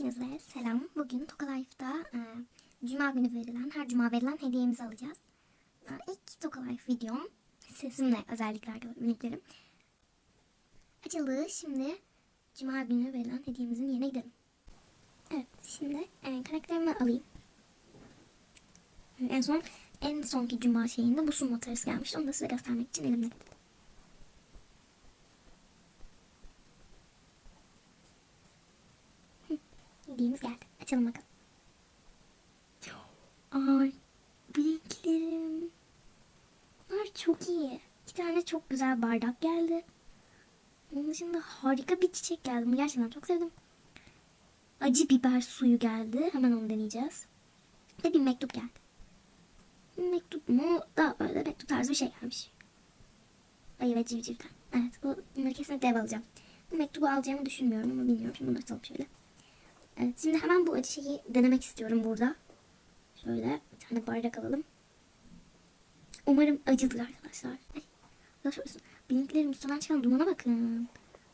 Hepinize selam. Bugün Toka Life'da e, Cuma günü verilen, her Cuma verilen hediyemizi alacağız. E, ilk Toka Life videom sesimle özellikle miniklerim. Açıldı. Şimdi Cuma günü verilen hediyemizin yerine gidelim. Evet, şimdi e, karakterimi alayım. E, En son en sonki Cuma şeyinde bu sunum matarası gelmişti. Onu da size göstermek için elimde. Hediyemiz geldi. Açalım bakalım. Ay bileklerim. Bunlar çok iyi. İki tane çok güzel bardak geldi. Onun dışında harika bir çiçek geldi. Bunu gerçekten çok sevdim. Acı biber suyu geldi. Hemen onu deneyeceğiz. Ve bir mektup geldi. Mektup mu? Daha böyle mektup tarzı bir şey gelmiş. Ayı ve civcivden. Evet bu, bunları kesinlikle ev alacağım. Bu mektubu alacağımı düşünmüyorum ama bilmiyorum. Şimdi bunları atalım şöyle. Evet, şimdi hemen bu acı şeyi denemek istiyorum burada. Şöyle bir tane bardak alalım. Umarım acıdır arkadaşlar. Ay, Blinklerin üstünden çıkan dumana bakın.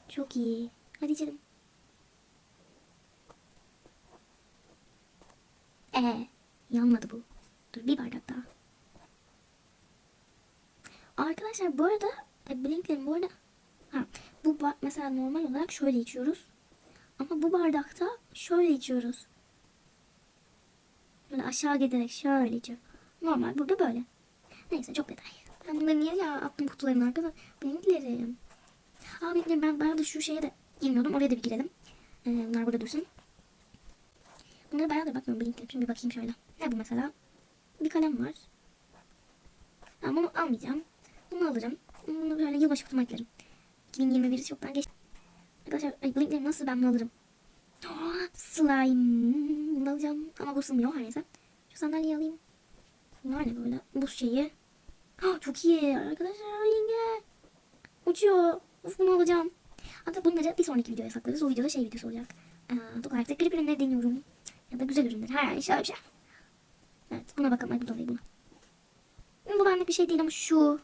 Çok iyi. Hadi içelim. Ee, yanmadı bu. Dur bir bardak daha. Arkadaşlar bu arada e, Blinklerin bu arada ha, bu mesela normal olarak şöyle içiyoruz. Ama bu bardakta şöyle içiyoruz. Böyle aşağı giderek şöyle içiyor. Normal burada böyle. Neyse çok detay. Ben bunları niye ya attım kutularına arkadaşlar? Blinklerim. Aa blinklerim ben bayağı da şu şeye de girmiyordum. Oraya da bir girelim. Ee, bunlar burada dursun. Bunlara bayağıdır bakmıyorum blinklerim. Şimdi bir bakayım şöyle. Ne bu mesela? Bir kalem var. Ben bunu almayacağım. Bunu alırım. Bunu böyle yılbaşı kutuma eklerim. 2021 çoktan geçti. Arkadaşlar ay, blinklerim nasıl ben bunu alırım. Slime. Alacağım. Ama bu sığmıyor her neyse. Şu sandalyeyi alayım. Bunlar ne böyle? Buz şeyi. Çok iyi arkadaşlar. Yenge. Uçuyor. Uf bunu alacağım. Hatta bunları bir sonraki videoya saklarız. O videoda şey videosu olacak. Ee, Tokarak'ta grip ürünleri deniyorum. Ya da güzel ürünler. Her şey bir şey. Evet buna bakalım. Ay bu dolayı buna. Bu benlik bir şey değil ama şu.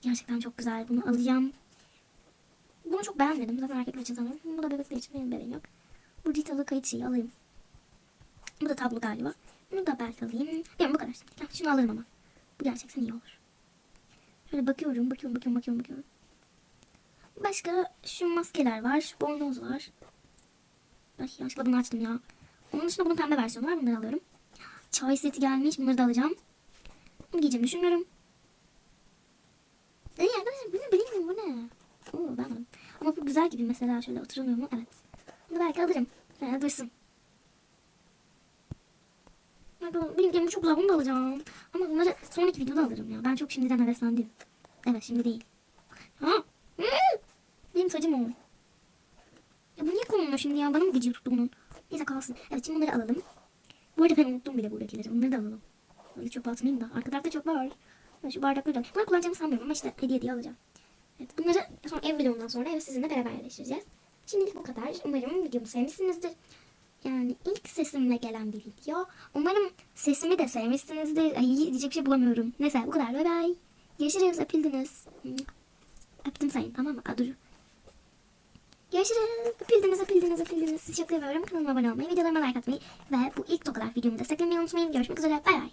Gerçekten çok güzel. Bunu alacağım. Bunu çok beğenmedim. Zaten erkekler için sanırım. Bu da bebekler için benim bebeğim yok. Bu Ritalı kayıt şeyi alayım. Bu da tablo galiba. Bunu da belki alayım. Yani bu kadar. Heh, Şunu alırım ama. Bu gerçekten iyi olur. Şöyle bakıyorum, bakıyorum, bakıyorum, bakıyorum, bakıyorum. Başka şu maskeler var, şu boynoz var. Ay yanlışlıkla bunu açtım ya. Onun dışında bunun pembe versiyonu var. Bunları alıyorum. Çay seti gelmiş. Bunları da alacağım. Bunu giyeceğimi düşünmüyorum. İyi arkadaşlar bu ne bilmiyorum bu ne? Oo ben alırım. Ama bu güzel gibi mesela şöyle oturulmuyor mu? Evet. Bunu belki alırım. Şöyle dursun. Benimkilerim çok güzel bunu da alacağım. Ama bunları sonraki videoda alırım ya. Ben çok şimdiden heveslendim. Evet şimdi değil. Ha? Hmm. Benim tacım o. Ya bu niye konulmuyor şimdi ya? Bana mı gıcığı tuttu bunun? Neyse kalsın. Evet şimdi bunları alalım. Bu arada ben unuttum bile buradakileri. Onları da alalım. Öyle çok atmayayım da. Arka tarafta çok var. Şu bardakları da. Bunları kullanacağımı sanmıyorum ama işte hediye diye alacağım. Evet bunları sonra ev videomundan sonra ev sizinle beraber yerleştireceğiz. Şimdilik bu kadar. Umarım videomu sevmişsinizdir. Yani ilk sesimle gelen bir video. Umarım sesimi de sevmişsinizdir. Ay diyecek bir şey bulamıyorum. Neyse bu kadar. Bay bay. Görüşürüz. Öpüldünüz. Öptüm sayın tamam mı? Aa, dur. Görüşürüz. Öpüldünüz, öpüldünüz, öpüldünüz. Sizi çok seviyorum. Kanalıma abone olmayı, videolarıma like atmayı ve bu ilk tokalar videomu desteklemeyi unutmayın. Görüşmek üzere. Bay bay.